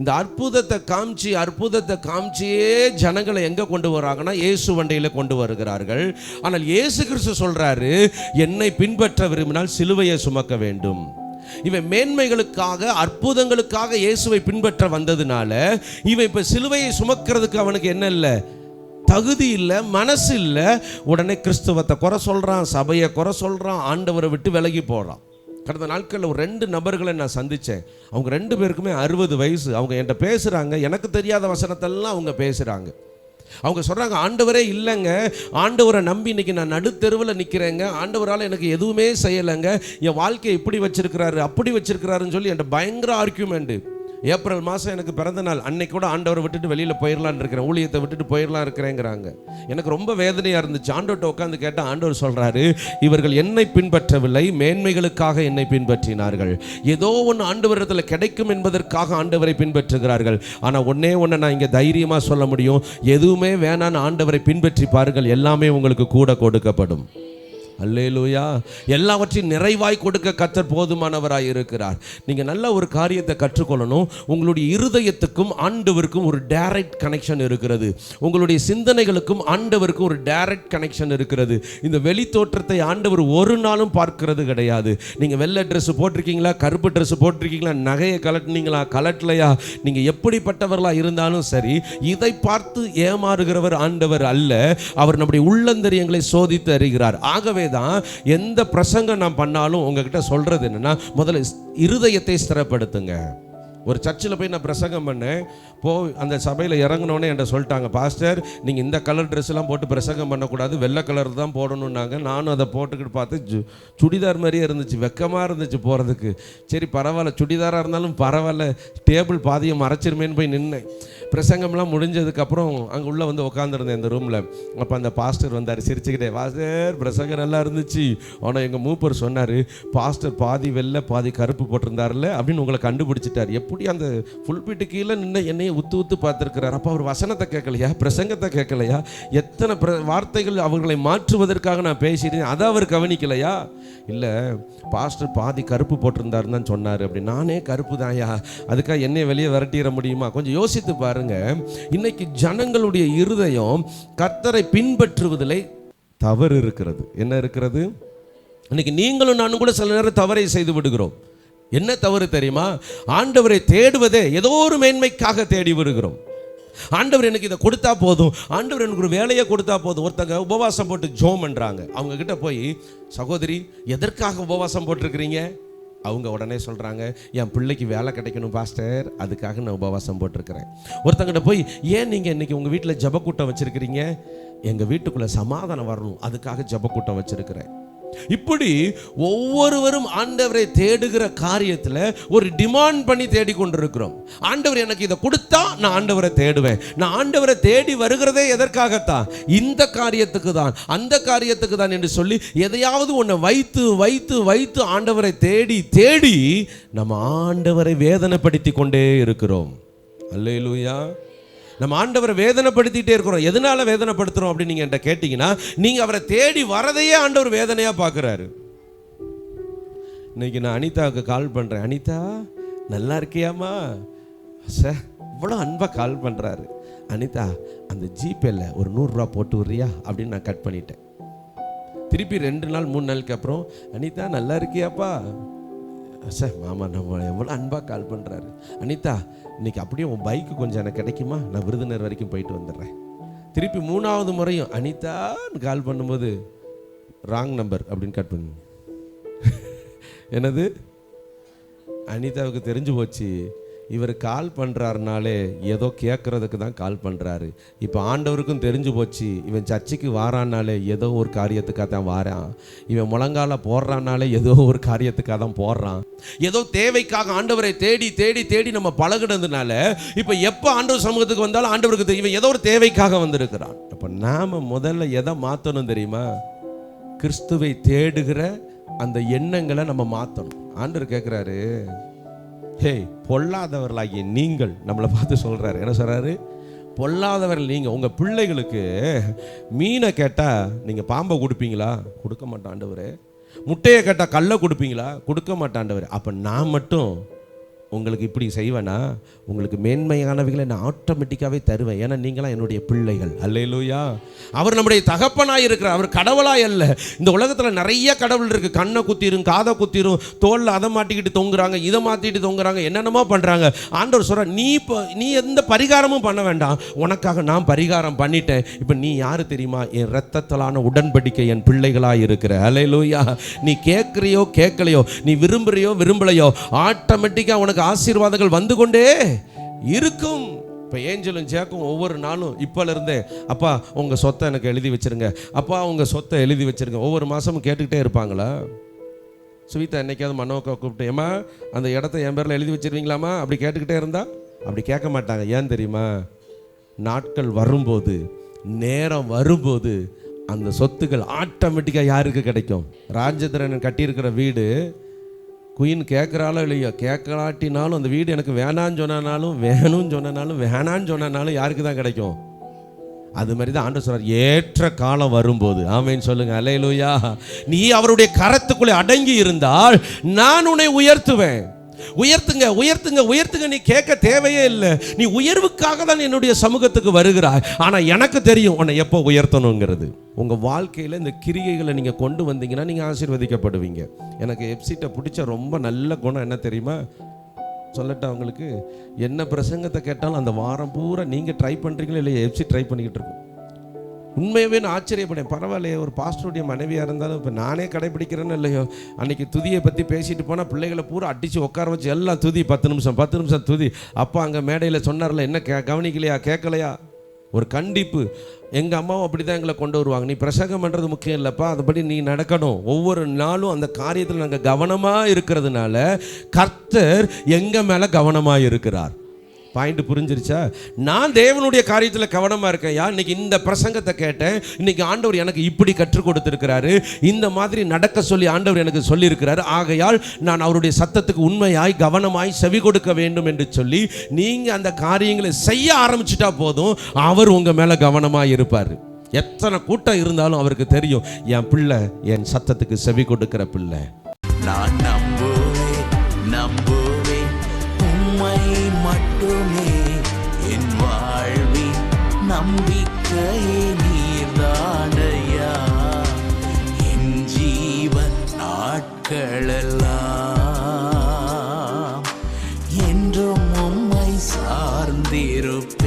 இந்த அற்புதத்தை காமிச்சு அற்புதத்தை காமிச்சியே ஜனங்களை எங்க கொண்டு வர்றாங்கன்னா இயேசு வண்டியில கொண்டு வருகிறார்கள். ஆனால் இயேசு கிறிஸ்து சொல்றாரு என்னை பின்பற்ற விரும்பினால் சிலுவையை சுமக்க வேண்டும். இவன் மேன்மைகளுக்காக அற்புதங்களுக்காக இயேசுவை பின்பற்ற வந்ததுனால இவன் இப்ப சிலுவையை சுமக்கிறதுக்கு அவனுக்கு என்ன இல்லை? தகுதி இல்லை மனசு இல்லை. உடனே கிறிஸ்துவத்தை குறை சொல்றான் சபையை குறை சொல்றான் ஆண்டவரை விட்டு விலகி போறான். கடந்த நாட்களில் ஒரு ரெண்டு நபர்களை நான் சந்தித்தேன் அவங்க ரெண்டு பேருக்குமே அறுபது வயசு. அவங்க என்கிட்ட பேசுகிறாங்க எனக்கு தெரியாத வசனத்தெல்லாம் அவங்க பேசுகிறாங்க அவங்க சொல்கிறாங்க ஆண்டவரே இல்லைங்க. ஆண்டவரை நம்பி இன்னைக்கு நான் நடுத்தெருவில் நிற்கிறேங்க ஆண்டவரால் எனக்கு எதுவுமே செய்யலைங்க. என் வாழ்க்கையை இப்படி வச்சிருக்கிறாரு அப்படி வச்சிருக்கிறாருன்னு சொல்லி என்கிட்ட பயங்கர ஆர்கியூமெண்ட்டு ஏப்ரல் மாதம் எனக்கு பிறந்த நாள். அன்னைக்கு கூட ஆண்டவரை விட்டுட்டு வெளியில் போயிடலான்னு இருக்கிறேன். ஊழியத்தை விட்டுட்டு போயிடலாம் இருக்கிறேங்கிறாங்க. எனக்கு ரொம்ப வேதனையாக இருந்துச்சு. ஆண்டோட்ட உட்காந்து கேட்டால் ஆண்டவர் சொல்கிறாரு இவர்கள் என்னை பின்பற்றவில்லை மேன்மைகளுக்காக என்னை பின்பற்றினார்கள். ஏதோ ஒன்று ஆண்டவரிடத்தில் கிடைக்கும் என்பதற்காக ஆண்டவரை பின்பற்றுகிறார்கள். ஆனால் ஒன்னே ஒன்று நான் இங்கே தைரியமாக சொல்ல முடியும். எதுவுமே வேணான்னு ஆண்டவரை பின்பற்றி பாருங்கள். எல்லாமே உங்களுக்கு கூட கொடுக்கப்படும். அல்லேலூயா. எல்லாவற்றையும் நிறைவாய் கொடுக்க கத்தர் போதுமானவராய் இருக்கிறார். நீங்கள் நல்ல ஒரு காரியத்தை கற்றுக்கொள்ளணும். உங்களுடைய இருதயத்துக்கும் ஆண்டவருக்கும் ஒரு டைரக்ட் கனெக்ஷன் இருக்கிறது. உங்களுடைய சிந்தனைகளுக்கும் ஆண்டவருக்கும் ஒரு டைரக்ட் கனெக்ஷன் இருக்கிறது. இந்த வெளி தோற்றத்தை ஆண்டவர் ஒரு நாளும் பார்க்கிறது கிடையாது. நீங்கள் வெள்ளை ட்ரெஸ் போட்டிருக்கீங்களா? கருப்பு ட்ரெஸ் போட்டிருக்கீங்களா? நகையை கலட்டினீங்களா கலட்டலையா நீங்கள் எப்படிப்பட்டவர்களாக இருந்தாலும் சரி இதை பார்த்து ஏமாறுகிறவர் ஆண்டவர் அல்ல. அவர் நம்முடைய உள்ளந்தரியங்களை சோதித்து அறிகிறார். ஆகவே தான் எந்த பிரசங்கம் நான் பண்ணாலும் உங்ககிட்ட சொல்கிறது என்னென்னா முதல்ல இருதயத்தை ஸ்திரப்படுத்துங்க. ஒரு சர்ச்சில் போய் நான் பிரசங்கம் பண்ணேன். போ அந்த சபையில் இறங்கினோடனே என்கிட்ட சொல்லிட்டாங்க பாஸ்டர் நீங்கள் இந்த கலர் ட்ரெஸ்லாம் போட்டு பிரசங்கம் பண்ணக்கூடாது. வெள்ளை கலர் தான் போடணுன்னாங்க நானும் அதை போட்டுக்கிட்டு பார்த்து ஜு சுடிதார் மாதிரியே இருந்துச்சு. வெக்கமாக இருந்துச்சு போகிறதுக்கு சரி பரவாயில்ல. சுடிதாராக இருந்தாலும் பரவாயில்ல. டேபிள் பாதியை மறைச்சிருமேன்னு போய் நின்னேன். பிரசங்கம்லாம் முடிஞ்சதுக்கப்புறம் அங்கே உள்ளே வந்து உட்காந்துருந்தேன் இந்த ரூமில் அப்போ அந்த பாஸ்டர் வந்தார் சிரிச்சுக்கிட்டே பாஸ்டர் பிரசங்கம் நல்லா இருந்துச்சு. ஆனால் எங்கள் மூப்பர் சொன்னார் பாஸ்டர் பாதி வெள்ளை பாதி கருப்பு போட்டிருந்தார்ல அப்படின்னு உங்களை கண்டுபிடிச்சிட்டார். எப்படி அந்த புல்பீட்டு கீழே நின்று என்னையை உத்து உத்து பார்த்துருக்கிறார். அப்போ அவர் வசனத்தை கேட்கலையா? பிரசங்கத்தை கேட்கலையா? எத்தனை பிர வார்த்தைகள் அவர்களை மாற்றுவதற்காக நான் பேசிட்டேன் அதை அவர் கவனிக்கலையா? இல்லை பாஸ்டர் பாதி கருப்பு போட்டிருந்தாருன்னு தான் சொன்னார். அப்படி நானே கருப்பு தான்யா அதுக்காக என்னை வெளியே விரட்டிட முடியுமா? கொஞ்சம் யோசித்து பாருங்க. இன்னைக்கு ஜனங்களுடைய இருதயம் கர்த்தரை பின்பற்றுவதிலே தவறு இருக்கிறது. என்ன இருக்கிறது? இன்னைக்கு நீங்களும் நானும் கூட சில நேரம் தவறை செய்து விடுகிறோம். என்ன தவறு தெரியுமா? ஆண்டவரை தேடுவதே ஏதோ ஒரு மேன்மைக்காக தேடி வருகிறோம். ஆண்டவர் எனக்கு இதை கொடுத்தா போதும். ஆண்டவர் எனக்கு ஒரு வேலையை கொடுத்தா போதும். ஒருத்தங்க உபவாசம் போட்டு ஜோம் பண்றாங்க. அவங்க கிட்ட போய் சகோதரி எதற்காக உபவாசம் போட்டிருக்கிறீங்க? அவங்க உடனே சொல்கிறாங்க என் பிள்ளைக்கு வேலை கிடைக்கணும் பாஸ்டர். அதுக்காக நான் உபவாசம் போட்டிருக்கிறேன். ஒருத்தங்கிட்ட போய் ஏன் நீங்கள் இன்னைக்கு உங்கள் வீட்டில் ஜபக்கூட்டம் வச்சுருக்கிறீங்க? எங்கள் வீட்டுக்குள்ளே சமாதானம் வரணும். அதுக்காக ஜபக்கூட்டம் வச்சுருக்கிறேன். இப்படி ஒவ்வொருவரும் ஆண்டவரை தேடுகிற காரியத்தில் ஒரு டிமாண்ட் பண்ணி தேடிக்கொண்டிருக்கிறோம். ஆண்டவர் எனக்கு இதை கொடுத்தா நான் ஆண்டவரை தேடுவேன். நான் ஆண்டவரை தேடி வருகிறதே எதற்காகத்தான்? இந்த காரியத்துக்கு தான் அந்த காரியத்துக்கு தான் என்று சொல்லி எதையாவது ஒன்று வைத்து வைத்து வைத்து ஆண்டவரை தேடி தேடி நம்ம ஆண்டவரை வேதனைப்படுத்தி கொண்டே இருக்கிறோம். அல்லேலூயா. நம்ம ஆண்டவரை வேதனைப்படுத்திட்டே இருக்கிறோம். எதனால் வேதனைப்படுத்துகிறோம் அப்படின்னு நீங்கள் என்கிட்ட கேட்டிங்கன்னா நீங்கள் அவரை தேடி வரதையே ஆண்டவர் வேதனையாக பார்க்குறாரு. இன்னைக்கு நான் அனிதாவுக்கு கால் பண்ணுறேன் அனிதா நல்லா இருக்கியாமா சார் இவ்வளோ அன்பாக கால் பண்ணுறாரு அனிதா அந்த ஜிபேல ஒரு நூறுரூவா போட்டு விட்றியா? அப்படின்னு நான் கட் பண்ணிட்டேன். திருப்பி ரெண்டு நாள் மூணு நாளுக்கு அப்புறம் அனிதா நல்லா இருக்கியாப்பா? சார் மாமா நம்ம எவ்வளோ அன்பாக கால் பண்ணுறாரு அனிதா இன்னைக்கு அப்படியே உன் பைக்கு கொஞ்சம் எனக்கு கிடைக்குமா? நான் விருதுநர் வரைக்கும் போயிட்டு வந்துடுறேன். திருப்பி மூணாவது முறையும் அனிதான்னு கால் பண்ணும்போது ராங் நம்பர் அப்படின்னு கட் பண்ணு என்னது? அனிதாவுக்கு தெரிஞ்சு போச்சு. இவர் கால் பண்ணுறாருனாலே ஏதோ கேட்குறதுக்கு தான் கால் பண்ணுறாரு இப்போ ஆண்டவருக்கும் தெரிஞ்சு போச்சு இவன் சர்ச்சைக்கு வாரான்னாலே ஏதோ ஒரு காரியத்துக்காக தான் வாரான். இவன் முழங்கால போடுறானாலே ஏதோ ஒரு காரியத்துக்காக தான் போடுறான். ஏதோ தேவைக்காக ஆண்டவரை தேடி தேடி தேடி நம்ம பழகினதுனால இப்போ எப்போ ஆண்டவர் சமூகத்துக்கு வந்தாலும் ஆண்டவருக்கு தெரியும் இவன் ஏதோ ஒரு தேவைக்காக வந்திருக்கிறான். அப்போ நாம் முதல்ல எதை மாற்றணும் தெரியுமா? கிறிஸ்துவை தேடுகிற அந்த எண்ணங்களை நம்ம மாற்றணும் ஆண்டவர் கேட்குறாரு ஹேய் பொல்லாதவர்களாகிய நீங்கள் நம்மளை பார்த்து சொல்கிறாரு என்ன சொல்கிறாரு பொல்லாதவர்கள் நீங்கள் உங்கள் பிள்ளைகளுக்கு மீனை கேட்டால் நீங்கள் பாம்பை கொடுப்பீங்களா? கொடுக்க மாட்டாண்டவர் முட்டையை கேட்டால் கல்லை கொடுப்பீங்களா? கொடுக்க மாட்டாண்டவர் அப்போ நான் மட்டும் உங்களுக்கு இப்படி செய்வேனா? உங்களுக்கு மேன்மையானவைகளை நான் ஆட்டோமேட்டிக்காகவே தருவேன். ஏன்னா நீங்களாம் என்னுடைய பிள்ளைகள். அல்லேலூயா அவர் நம்முடைய தகப்பனாய் இருக்கிறார். அவர் கடவுளாய் அல்ல. இந்த உலகத்தில் நிறைய கடவுள் இருக்கு. கண்ணை குத்திரும் காதை குத்திரும் தோல்ல அதை மாட்டிக்கிட்டு தொங்குறாங்க இதை மாட்டிட்டு தொங்குறாங்க என்னென்னமோ பண்ணுறாங்க ஆண்டவர் சொல்ற நீ இப்போ நீ எந்த பரிகாரமும் பண்ண வேண்டாம். உனக்காக நான் பரிகாரம் பண்ணிட்டேன். இப்போ நீ யாரு தெரியுமா? என் ரத்தத்தலான உடன்படிக்கை என் பிள்ளைகளாய் இருக்கிற. அல்லேலூயா நீ கேட்குறியோ கேட்கலையோ நீ விரும்புறியோ விரும்பலையோ ஆட்டோமேட்டிக்காக உனக்கு ஆசீர்வாதங்கள் வந்து கொண்டே இருக்கும். இப்போ ஏஞ்சலும் ஜேக்கும் ஒவ்வொரு நாளும் இப்போலேருந்தே அப்பா உங்கள் சொத்தை எனக்கு எழுதி வச்சிருங்க. அப்பா உங்கள் சொத்தை எழுதி வச்சிருங்க. ஒவ்வொரு மாதமும் கேட்டுக்கிட்டே இருப்பாங்களா? சுவிதா என்னைக்காவது மனோக்கா கூப்பிட்டேம்மா அந்த இடத்த என் பேரில் எழுதி வச்சிருவீங்களாம்மா? அப்படி கேட்டுக்கிட்டே இருந்தா அப்படி கேட்க மாட்டாங்க. ஏன் தெரியுமா? நாட்கள் வரும்போது நேரம் வரும்போது அந்த சொத்துக்கள் ஆட்டோமேட்டிக்காக யாருக்கு கிடைக்கும்? ராஜேந்திரன் கட்டியிருக்கிற வீடு குயின் கேட்குறாலோ இல்லையோ? கேட்கலாட்டினாலும் அந்த வீடு எனக்கு வேணான்னு சொன்னனாலும் வேணும்னு சொன்னனாலும் வேணான்னு சொன்னனாலும் யாருக்கு தான் கிடைக்கும்? அது மாதிரி தான் ஆண்டு சொன்னார் ஏற்ற காலம் வரும்போது. ஆமைன்னு சொல்லுங்க. அலையலூயா நீ அவருடைய கரத்துக்குள்ளே அடங்கி இருந்தால் நான் உன்னை உயர்த்துவேன். உயர்த்துங்க உயர்த்துங்க உயர்த்துங்க நீ கேட்க தேவையே இல்லை. நீ உயர்வுக்காக தான் என்னுடைய சமூகத்துக்கு வருகிறாய். ஆனால் எனக்கு தெரியும் உன்னை எப்போ உயர்த்தணுங்கிறது. உங்கள் வாழ்க்கையில் இந்த கிரியைகளை நீங்கள் கொண்டு வந்தீங்கன்னா நீங்கள் ஆசீர்வதிக்கப்படுவீங்க. எனக்கு எப்சிட்டை பிடிச்ச ரொம்ப நல்ல குணம் என்ன தெரியுமா? சொல்லட்டா உங்களுக்கு? என்ன பிரசங்கத்தை கேட்டாலும் அந்த வாரம் பூரா நீங்கள் ட்ரை பண்ணுறீங்களோ இல்லை எப்சி ட்ரை பண்ணிக்கிட்டு இருக்கோம். உண்மையாகவே நான் ஆச்சரியப்படேன் பரவாயில்லையே ஒரு பாஸ்டருடைய மனைவியாக இருந்தாலும் இப்போ நானே கடைப்பிடிக்கிறேன்னு இல்லையோ? அன்னைக்கு துதியை பற்றி பேசிட்டு போனால் பிள்ளைகளை பூரா அடித்து உட்கார வச்சு எல்லாம் துதி பத்து நிமிஷம் பத்து நிமிஷம் துதி. அப்பா அங்கே மேடையில் சொன்னார்ல என்ன கே கவனிக்கலையா கேட்கலையா? ஒரு கண்டிப்பு. எங்கள் அம்மாவும் அப்படி தான் எங்களை கொண்டு வருவாங்க. நீ பிரசங்கம் பண்ணுறது முக்கியம் இல்லைப்பா அதுபடி நீ நடக்கணும். ஒவ்வொரு நாளும் அந்த காரியத்தில் நாங்கள் கவனமாக இருக்கிறதுனால கர்த்தர் எங்கள் மேலே கவனமாக இருக்கிறார். பாயிண்ட் புரிஞ்சிருச்சா? நான் தேவனுடைய காரியத்தில் கவனமாக இருக்கேன். யா இன்னைக்கு இந்த பிரசங்கத்தை கேட்டேன். இன்னைக்கு ஆண்டவர் எனக்கு இப்படி கற்றுக் கொடுத்துருக்கிறாரு. இந்த மாதிரி நடக்க சொல்லி ஆண்டவர் எனக்கு சொல்லியிருக்கிறாரு. ஆகையால் நான் அவருடைய சத்தத்துக்கு உண்மையாய் கவனமாய் செவி கொடுக்க வேண்டும் என்று சொல்லி நீங்கள் அந்த காரியங்களை செய்ய ஆரம்பிச்சிட்டா போதும் அவர் உங்கள் மேலே கவனமாக இருப்பார். எத்தனை கூட்டம் இருந்தாலும் அவருக்கு தெரியும் என் பிள்ளை என் சத்தத்துக்கு செவி கொடுக்கிற பிள்ளை. நான் நம்புவேன் நம்புவேன். போதுமே என் வாழ்வின் நம்பிக்கையே நீர்தானையா? என் ஜீவ நாட்களெல்லாம் என்றும் உம்மை சார்ந்திருப்ப